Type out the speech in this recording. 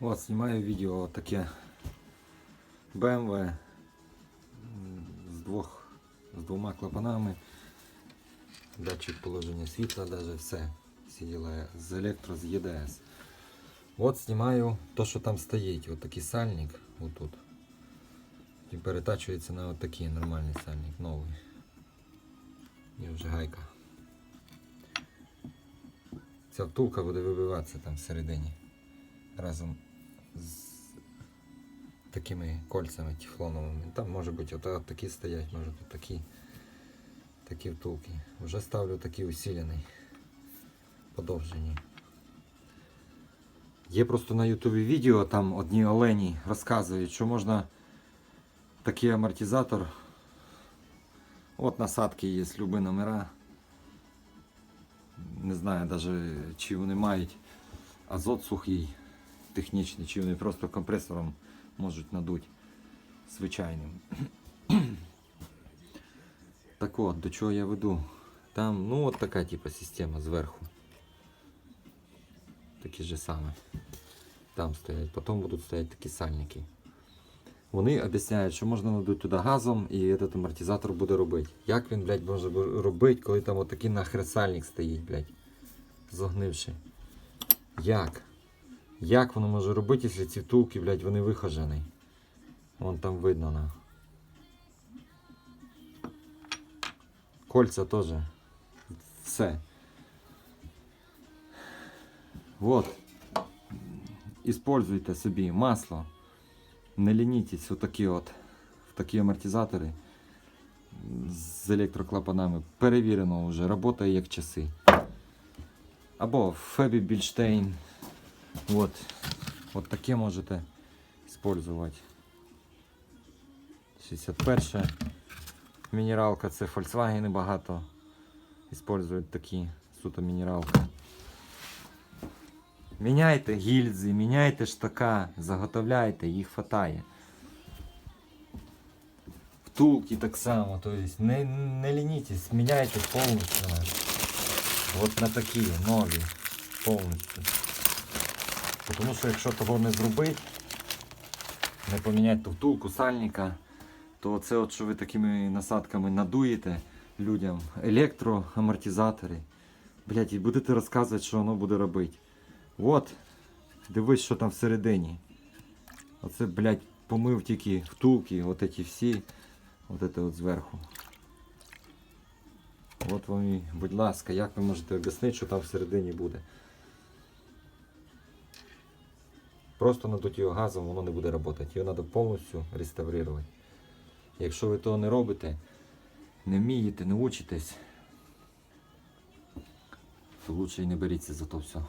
От, знімаю відео таке BMW з двох з двома клапанами. Датчик положення світла, даже все. Всі діла з електро, з ЄДС. От знімаю то, що там стоїть. От такий сальник, отут. І перетачується на от такий нормальний сальник, новий. І вже гайка. Ця втулка буде вибиватися там всередині. Разом з такими кольцями тефлоновими. Там може бути от, от такі стоять, може бути такі, такі втулки. Вже ставлю такий усилений, подовжені. Є просто на ютубі відео, там одні олені розказують, що можна такий амортизатор. От насадки є, любі номера. Не знаю навіть, чи вони мають азот сухий, технічний, чи вони просто компресором можуть надуть звичайним. Так от, до чого я веду? Там, ну от така типа система зверху. Такі ж саме. Там стоять. Потім будуть стояти такі сальники. Вони об'ясняють, що можна надути туди газом і этот амортизатор буде робити. Як він, блядь, може робити, коли там отакий нахер сальник стоїть, блядь, зогнивши? Як? Як воно може робити, якщо ці втулки, блядь, вони вихожені? Вон там видно на. Кольця теж. Все. Вот. Используйте собі масло. Не лінітесь отакі от, в такі амортизатори з електроклапанами. Перевірено вже, працює як часи. Або Фебі Більштейн. От. От таке можете використовувати. 61 мінералка, це Volkswagen багато використовують такі суто мінералка. Міняйте гільзи, міняйте штака, заготовляйте, їх хватає. Втулки так само, то есть не, не лінітесь, міняйте повністю. От на такі нові повністю. Тому що якщо того не зробити, не поміняти ту втулку сальника, то це от що ви такими насадками надуєте людям, електроамортизатори. Блять, і будете розказувати, що воно буде робити. От, дивись, що там всередині. Оце, блядь, помив тільки втулки, от эти всі, от это от зверху. От вам і, будь ласка, як ви можете об'яснити, що там всередині буде? Просто надуть його газом, воно не буде працювати. Його треба повністю реставрувати. Якщо ви того не робите, не вмієте, не учитесь, то краще і не беріться за то все.